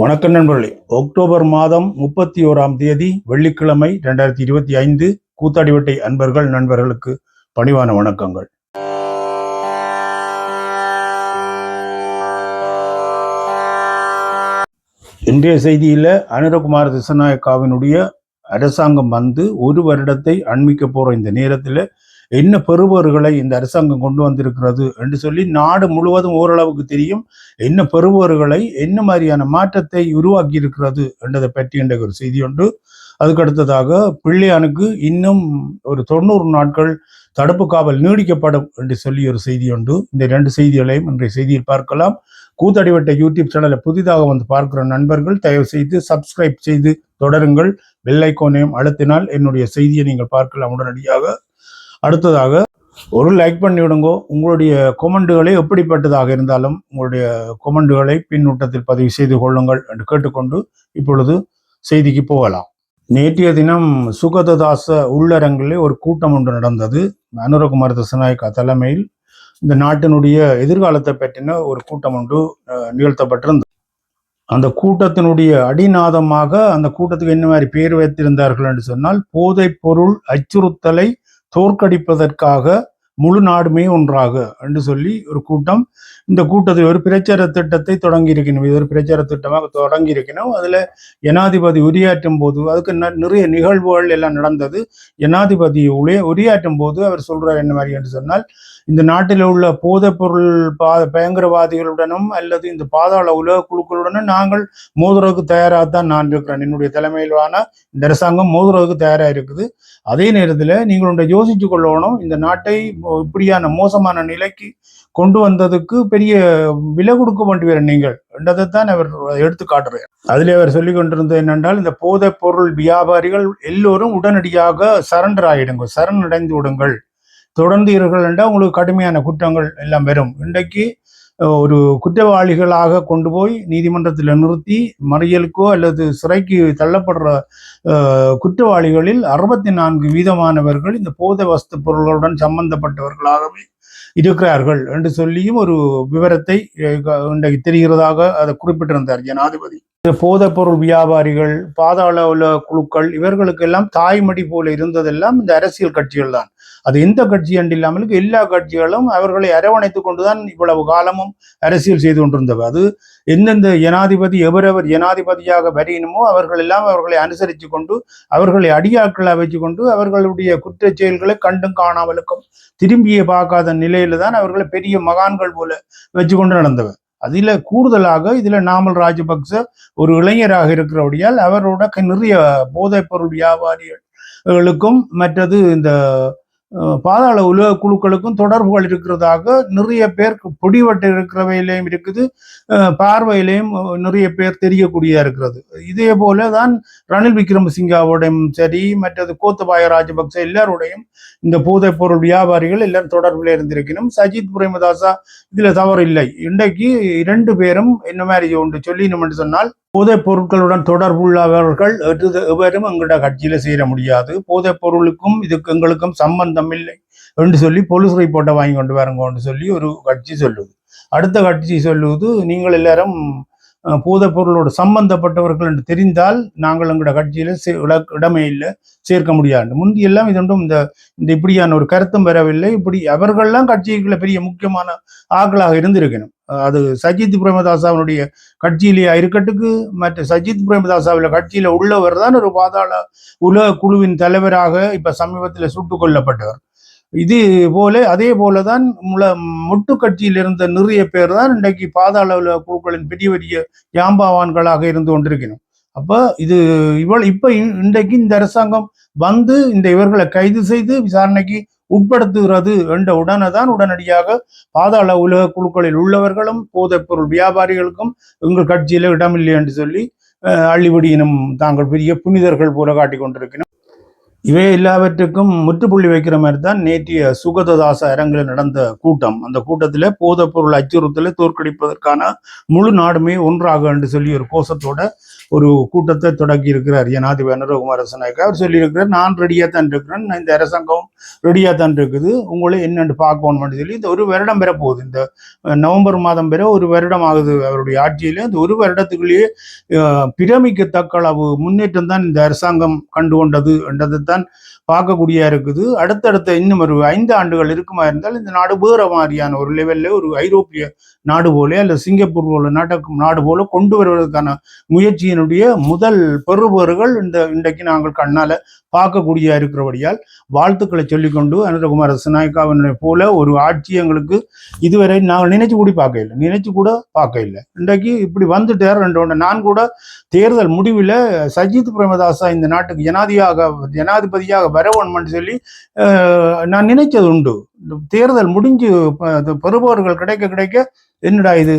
வணக்கம் நண்பர்களே. அக்டோபர் மாதம் முப்பத்தி ஓராம் தேதி வெள்ளிக்கிழமை ரெண்டாயிரத்தி இருபத்தி ஐந்து கூத்தாடிவட்டை அன்பர்கள் நண்பர்களுக்கு பணிவான வணக்கங்கள். இன்றைய செய்தியில அனுரகுமார் திசநாயக்காவினுடைய அரசாங்கம் வந்து ஒரு வருடத்தை அண்மிக்க போற இந்த நேரத்தில் என்ன பெறுபவர்களை இந்த அரசாங்கம் கொண்டு வந்திருக்கிறது என்று சொல்லி நாடு முழுவதும் ஓரளவுக்கு தெரியும். என்ன பெறுபவர்களை என்ன மாதிரியான மாற்றத்தை உருவாக்கி இருக்கிறது என்றதை பற்றி என்ற ஒரு செய்தி உண்டு. அதுக்கு அடுத்ததாக பிள்ளையானுக்கு இன்னும் ஒரு தொண்ணூறு நாட்கள் தடுப்பு காவல் நீடிக்கப்படும் என்று சொல்லி ஒரு செய்தி உண்டு. இந்த ரெண்டு செய்திகளையும் இன்றைய செய்தியில் பார்க்கலாம். கூத்தடிவட்ட யூடியூப் சேனலை புதிதாக வந்து பார்க்கிற நண்பர்கள் தயவு செய்து சப்ஸ்கிரைப் செய்து தொடருங்கள். வெள்ளைக்கோனையும் அழுத்தினால் என்னுடைய செய்தியை நீங்கள் பார்க்கலாம் உடனடியாக. அடுத்ததாக ஒரு லைக் பண்ணி விடுங்கோ உங்களுடைய கொமெண்டுகளை எப்படிப்பட்டதாக இருந்தாலும் உங்களுடைய கொமெண்டுகளை பின்னூட்டத்தில் பதிவு செய்து கொள்ளுங்கள் என்று கேட்டுக்கொண்டு இப்பொழுது செய்திக்கு போகலாம். நேற்றைய தினம் சுகததாச உள்ளரங்கிலே ஒரு கூட்டம் ஒன்று நடந்தது. அனுரகுமார் தசநாயக்கா தலைமையில் இந்த நாட்டினுடைய எதிர்காலத்தை பற்றின ஒரு கூட்டம் ஒன்று நிகழ்த்தப்பட்டிருந்தது. அந்த கூட்டத்தினுடைய அடிநாதமாக அந்த கூட்டத்துக்கு என்ன மாதிரி பேர் வைத்திருந்தார்கள் என்று சொன்னால் போதைப் பொருள் அச்சுறுத்தலை தோற்கடிப்பதற்காக முழு நாடுமே ஒன்றாக என்று சொல்லி ஒரு கூட்டம். இந்த கூட்டத்தில் ஒரு பிரச்சார திட்டத்தை தொடங்கி இருக்கணும் இது ஒரு பிரச்சார திட்டமாக தொடங்கி இருக்கணும் அதுல ஜனாதிபதி உரையாற்றும் போது அதுக்கு ந- நிறைய நிகழ்வுகள் எல்லாம் நடந்தது. ஜனாதிபதி உரையாற்றும் போது அவர் சொல்றார் என்ன மாதிரி என்று சொன்னால் இந்த நாட்டில் உள்ள போதைப் பொருள் பா பயங்கரவாதிகளுடனும் அல்லது இந்த பாதாள உலக குழுக்களுடனும் நாங்கள் மோதுறதுக்கு தயாராக தான் நான் இருக்கிறேன். என்னுடைய தலைமையிலான இந்த அரசாங்கம் மோதுறதுக்கு தயாராக இருக்குது. அதே நேரத்தில் நீங்கள் ஒன்றை யோசிச்சு கொள்ளணும். இந்த நாட்டை இப்படியான மோசமான நிலைக்கு கொண்டு வந்ததுக்கு பெரிய விலை கொடுக்க வேண்டிய நீங்கள். என்றதைத்தான் அவர் எடுத்து காட்டுறார். அதில் அவர் சொல்லி கொண்டிருந்தது என்னென்றால் இந்த போதைப் பொருள் வியாபாரிகள் எல்லோரும் உடனடியாக சரண்டர் ஆகிடுங்கள் சரண் அடைந்து விடுங்கள். தொடர்ந்தீர்கள் என்றால் உங்களுக்கு கடுமையான குற்றங்கள் எல்லாம் வரும். இன்றைக்கு ஒரு குற்றவாளிகளாக கொண்டு போய் நீதிமன்றத்தில் நிறுத்தி மறியலுக்கோ அல்லது சிறைக்கு தள்ளப்படுற குற்றவாளிகளில் அறுபத்தி நான்கு வீதமானவர்கள் இந்த போத வஸ்து பொருள்களுடன் சம்பந்தப்பட்டவர்களாகவே இருக்கிறார்கள் என்று சொல்லியும் ஒரு விவரத்தை இன்றைக்கு தெரிகிறதாக அதை குறிப்பிட்டிருந்தார் ஜனாதிபதி. இந்த போதைப் பொருள் வியாபாரிகள் பாதாள உள்ள குழுக்கள் இவர்களுக்கெல்லாம் தாய்மடி போல இருந்ததெல்லாம் இந்த அரசியல் கட்சிகள் தான் அது எந்த கட்சி என்று இல்லாமல் எல்லா கட்சிகளும் அவர்களை அரவணைத்துக் கொண்டுதான் இவ்வளவு காலமும் அரசியல் செய்து கொண்டிருந்தது அது எந்தெந்த ஜனாதிபதி எவரவர் ஜனாதிபதியாக வரையணுமோ அவர்கள் எல்லாம் அவர்களை அனுசரித்து கொண்டு அவர்களை அடியாட்களாக வச்சு கொண்டு அவர்களுடைய குற்றச் செயல்களை கண்டும் காணாமலுக்கும் திரும்பியே பார்க்காத நிலையில தான் அவர்களை பெரிய மகான்கள் போல வச்சு கொண்டு நடந்தவர் அதில் கூடுதலாக இதுல நாமல் ராஜபக்ச ஒரு இளைஞராக இருக்கிறபடியால் அவரோட நிறைய போதைப் பொருள் வியாபாரிகளுக்கும் மற்றது இந்த பாதாள உலக குழுக்களுக்கும் தொடர்புகள் இருக்கிறதாக நிறைய பேர் பிடிபட்டு இருக்கிறவையிலையும் இருக்குது. பார்வையிலையும் நிறைய பேர் தெரியக்கூடியதாக இருக்கிறது. இதே போல தான் ரணில் விக்ரமசிங்காவோடையும் சரி மற்றது கோத்தபாய ராஜபக்ச எல்லாரோடையும் இந்த போதைப் பொருள் வியாபாரிகள் எல்லாரும் தொடர்பில் இருந்திருக்கணும் சஜித் பிரேமதாசா இதுல தவறு இல்லை இன்றைக்கு இரண்டு பேரும் என்ன மாதிரி ஒன்று சொல்லினோம் என்று சொன்னால் போதைப் பொருட்களுடன் தொடர்புள்ளவர்கள் எது- எவரும் எங்களோட கட்சியில சேர முடியாது. போதைப் பொருளுக்கும் இதுக்கு எங்களுக்கும் சம்பந்தம் இல்லை என்று சொல்லி போலீஸ் ரிப்போர்ட்டை வாங்கி கொண்டு வரங்கன்னு சொல்லி ஒரு கட்சி சொல்லுது. அடுத்த கட்சி சொல்லுவது நீங்கள் எல்லாரும் அஹ், போதைப் பொருளோடு சம்பந்தப்பட்டவர்கள் என்று தெரிந்தால் நாங்கள் எங்களோட கட்சியில சே- இடமே இல்லை சேர்க்க முடியாது. முந்தி எல்லாம் இது ஒன்றும் இந்த இந்த இப்படியான ஒரு கருத்தும் வரவில்லை. இப்படி அவர்கள்லாம் கட்சிக்குள்ள பெரிய முக்கியமான ஆக்களாக இருந்திருக்கணும். அது சஜித் பிரேமதாசாவினுடைய கட்சியிலேயே இருக்கட்டுக்கு மற்ற சஜித் பிரேமதாசாவில் கட்சியில உள்ளவர் தான் ஒரு பாதாள உலக குழுவின் தலைவராக இப்ப சமீபத்தில் சுட்டுக் கொல்லப்பட்டவர். இது போல அதே போலதான் முல முட்டு கட்சியில் இருந்த நிறைய பேர் தான் இன்றைக்கு பாதாள உலக குழுக்களின் பெரிய பெரிய யாம்பாவான்களாக இருந்து கொண்டிருக்கணும். அப்ப இது இவள் இப்ப இன்றைக்கு இந்த அரசாங்கம் வந்து இந்த இவர்களை கைது செய்து விசாரணைக்கு உட்படுத்துகிறது என்ற உடனே தான் உடனடியாக பாதாள உலக குழுக்களில் உள்ளவர்களும் போதைப் பொருள் வியாபாரிகளுக்கும் எங்கள் கட்சியில இடமில்லை என்று சொல்லி அள்ளிபடியினும் தாங்கள் பெரிய புனிதர்கள் போல காட்டிக் கொண்டிருக்கணும் இவை எல்லாவற்றுக்கும் முற்றுப்புள்ளி வைக்கிற மாதிரி தான் நேற்றைய சுகததாச அரங்கில் நடந்த கூட்டம். அந்த கூட்டத்தில் போதைப்பொருள் அச்சுறுத்தலை தோற்கடிப்பதற்கான முழு நாடுமே ஒன்றாக என்று சொல்லி ஒரு கோஷத்தோட ஒரு கூட்டத்தை தொடக்கி இருக்கிறார். ஜனாதிபதி அனுரகுமார் ரசநாயக்கா அவர் சொல்லியிருக்கிறார் நான் ரெடியாக தான் இருக்கிறேன். இந்த அரசாங்கம் ரெடியாக தான் இருக்குது. உங்களை என்னென்று பார்க்கணும்னு சொல்லி இந்த ஒரு வருடம் பெற போகுது. இந்த நவம்பர் மாதம் பெற ஒரு வருடம் ஆகுது. அவருடைய ஆட்சியில் இந்த ஒரு வருடத்துக்குள்ளேயே பிரமிக்கத்தக்க அளவு முன்னேற்றம் தான் இந்த அரசாங்கம் கண்டு கொண்டது என்றது தான் பார்க்கக்கூடிய இருக்குது. அடுத்தடுத்த இன்னும் ஒரு ஐந்து ஆண்டுகள் இருக்குமா இருந்தால் இந்த நாடு வேற மாதிரியான ஒரு லெவல்ல ஒரு ஐரோப்பிய நாடு போல அல்ல சிங்கப்பூர் போல நாட்டு நாடு போல கொண்டு வருவதற்கான முயற்சியினுடைய முதல் பெறுபவர்கள் இந்த இன்றைக்கு நாங்கள் கண்ணால பார்க்கக்கூடியா இருக்கிறபடியால் வாழ்த்துக்களை சொல்லிக்கொண்டு அனந்தகுமார சினாய்காவினை போல ஒரு ஆட்சி எங்களுக்கு இதுவரை நாங்கள் நினைச்சு கூட பார்க்க இல்லை நினைச்சு கூட பார்க்க இல்லை இன்றைக்கு இப்படி வந்துட்டார் ரெண்டு ஒன்று நான் கூட தேர்தல் முடிவில் சஜித் பிரேமதாசா இந்த நாட்டுக்கு ஜனாதியாக ஜனாதிபதியாக வரவணும்னு சொல்லி நான் நினைச்சது உண்டு. தேர்தல் முடிஞ்சு பெறுபவர்கள் கிடைக்க கிடைக்க என்னடா இது?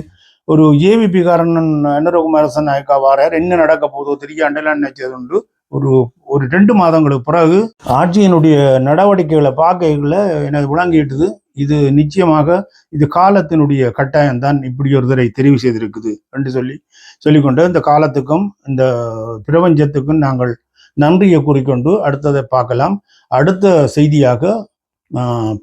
ஒரு ஏவிபி காரன் அனுரகுமார நாயக்கா வாரார். என்ன நடக்க போதோ தெரியாண்டெல்லாம் நினைச்சது உண்டு. ஒரு ஒரு ரெண்டு மாதங்களுக்கு பிறகு ஆட்சியினுடைய நடவடிக்கைகளை பார்க்கல எனக்கு விளங்கிட்டுது. இது நிச்சயமாக இது காலத்தினுடைய கட்டாயம் தான் இப்படி ஒரு தடவை தெரிவு செய்திருக்குது என்று சொல்லி சொல்லிக்கொண்டு இந்த காலத்துக்கும் இந்த பிரபஞ்சத்துக்கும் நாங்கள் நன்றியை கூறிக்கொண்டு அடுத்ததை பார்க்கலாம். அடுத்த செய்தியாக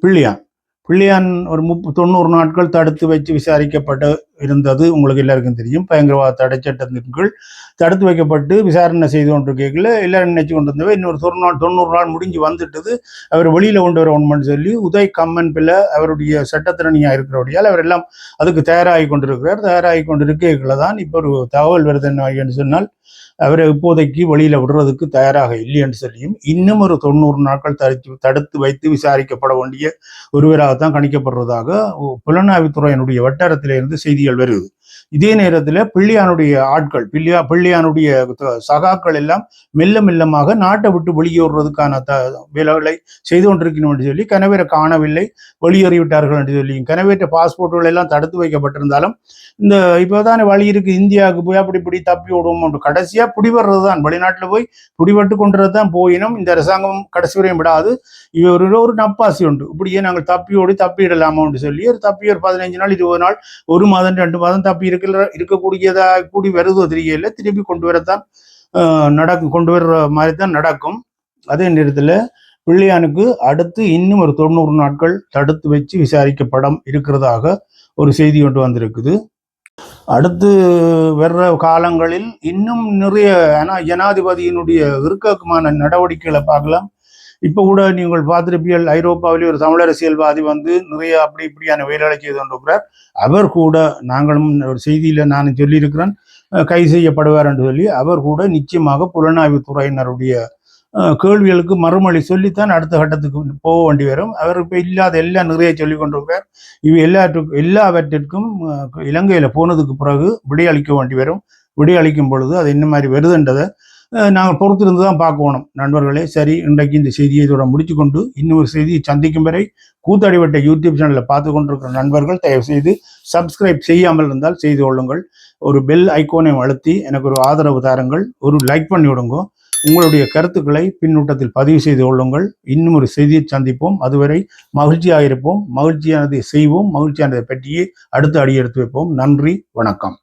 பிள்ளையான். பிள்ளையான் ஒரு முப்ப தொண்ணூறு நாட்கள் தடுத்து வச்சு விசாரிக்கப்பட்டு இருந்தது. உங்களுக்கு எல்லாருக்கும் தெரியும். பயங்கரவாத தடை சட்டத்தின் கீழ் தடுத்து வைக்கப்பட்டு விசாரணை செய்து கொண்டிருக்கல எல்லாரும் நினைச்சு கொண்டு இன்னொரு தொண்ணூறு நாள் தொண்ணூறு நாள் முடிஞ்சு வந்துட்டது. அவர் வெளியில கொண்டு வரணும்னு சொல்லி உதய் கம்மன் பிள்ளை அவருடைய சட்டத்திறனியாக இருக்கிறபடியால் அவர் எல்லாம் அதுக்கு தயாராகி கொண்டிருக்கிறார். தயாராகி கொண்டிருக்கல தான் இப்போ ஒரு தகவல் வருது என்ன சொன்னால் அவரை இப்போதைக்கு வெளியில விடுறதுக்கு தயாராக இல்லை என்று சொல்லியும் இன்னும் ஒரு தொண்ணூறு நாட்கள் தடுத்து தடுத்து வைத்து விசாரிக்கப்பட வேண்டிய ஒருவராகத்தான் கணிக்கப்படுறதாக புலனாய்வுத்துறையினுடைய வட்டாரத்திலிருந்து செய்தி வருது இதே நேரத்தில் பிள்ளையானுடைய ஆட்கள் பிள்ளையா பிள்ளையானுடைய சகாக்கள் எல்லாம் மெல்ல மெல்லமாக நாட்டை விட்டு வெளியேறுறதுக்கான த வேலைகளை செய்து கொண்டிருக்கணும் என்று சொல்லி கனவேரை காணவில்லை வெளியேறிவிட்டார்கள் என்று சொல்லி கனவேற்ற பாஸ்போர்ட்டுகள் எல்லாம் தடுத்து வைக்கப்பட்டிருந்தாலும் இந்த இப்போதானே வழி இருக்கு இந்தியாவுக்கு போய் அப்படி இப்படி தப்பி விடுவோம் என்று கடைசியா பிடிபடுறது தான் வெளிநாட்டுல போய் பிடிபட்டு கொண்டுறது தான் போயினும் இந்த அரசாங்கம் கடைசி வரையும் விடாது. இவர் ஒரு நப்பாசி உண்டு. இப்படியே நாங்கள் தப்பியோடி தப்பிடலாமோன்னு சொல்லி ஒரு தப்பி ஒரு பதினஞ்சு நாள் இருபது நாள் ஒரு மாதம் ரெண்டு மாதம் தப்பி இருக்கிற இருக்கக்கூடியதா கூடி வருதோ தெரியல. திருப்பி கொண்டு வரத்தான் நடக்கும் கொண்டு வர்ற மாதிரி தான் நடக்கும். அதே நேரத்தில் பிள்ளையானுக்கு அடுத்து இன்னும் ஒரு தொண்ணூறு நாட்கள் தடுத்து வச்சு விசாரிக்கப்படம் இருக்கிறதாக ஒரு செய்தி ஒன்று வந்திருக்குது. அடுத்து வர்ற காலங்களில் இன்னும் நிறைய ஆனால் ஜனாதிபதியினுடைய இறுக்கமான நடவடிக்கைகளை பார்க்கலாம். இப்போ கூட நீங்கள் பார்த்துருப்பீர்கள் ஐரோப்பாவிலே ஒரு தமிழ் அரசியல்வாதி வந்து நிறைய அப்படி இப்படியான வேலைகளை செய்து கொண்டிருக்கிறார். அவர் கூட நாங்களும் ஒரு செய்தியில நான் சொல்லியிருக்கிறேன் கை செய்யப்படுவார் என்று சொல்லி அவர் கூட நிச்சயமாக புலனாய்வு துறையினருடைய அஹ், கேள்விகளுக்கு மறுமொழி சொல்லித்தான் அடுத்த கட்டத்துக்கு போக வேண்டி வரும். அவர் இப்போ இல்லாத எல்லாம் நிறைய சொல்லி கொண்டிருக்கிறார். இவை எல்லாற்றுக்கும் எல்லாவற்றிற்கும் இலங்கையில் இலங்கையில போனதுக்கு பிறகு விடையளிக்க வேண்டி வரும். விடையளிக்கும் பொழுது அது என்ன மாதிரி வருதுன்றதை நாங்கள் பொறுத்திருந்து தான் பார்க்கணும். நண்பர்களே சரி இன்றைக்கு இந்த செய்தியை இதோட முடிச்சுக்கொண்டு இன்னொரு செய்தியை சந்திக்கும் வரை கூத்தடிவட்ட யூடியூப் சேனலில் பார்த்து கொண்டிருக்கிற நண்பர்கள் தயவு செய்து சப்ஸ்கிரைப் செய்யாமல் இருந்தால் செய்து கொள்ளுங்கள். ஒரு பெல் ஐக்கோனை அழுத்தி எனக்கு ஒரு ஆதரவு தாருங்கள். ஒரு லைக் பண்ணி விடுங்க. உங்களுடைய கருத்துக்களை பின்னூட்டத்தில் பதிவு செய்து கொள்ளுங்கள். இன்னும் ஒரு செய்தியை சந்திப்போம். அதுவரை மகிழ்ச்சியாக இருப்போம். மகிழ்ச்சியானதை செய்வோம். மகிழ்ச்சியானதை பற்றியே அடுத்து அடி எடுத்து வைப்போம். நன்றி வணக்கம்.